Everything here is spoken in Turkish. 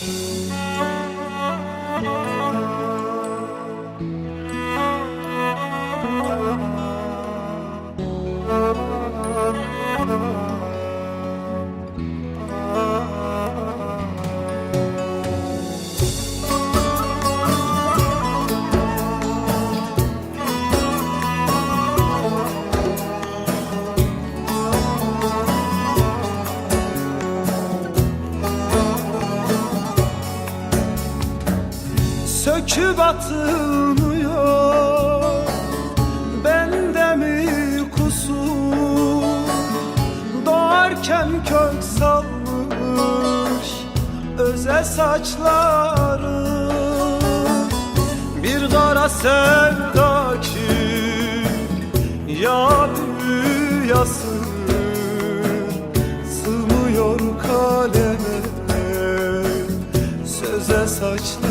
Müzik Söküp atılmıyor. Bende mi kusur? Doğarken kök salmış Öze saçları. Bir kara sevda ki Ya büyüyasın Sığmıyor kaleme Söze saçlı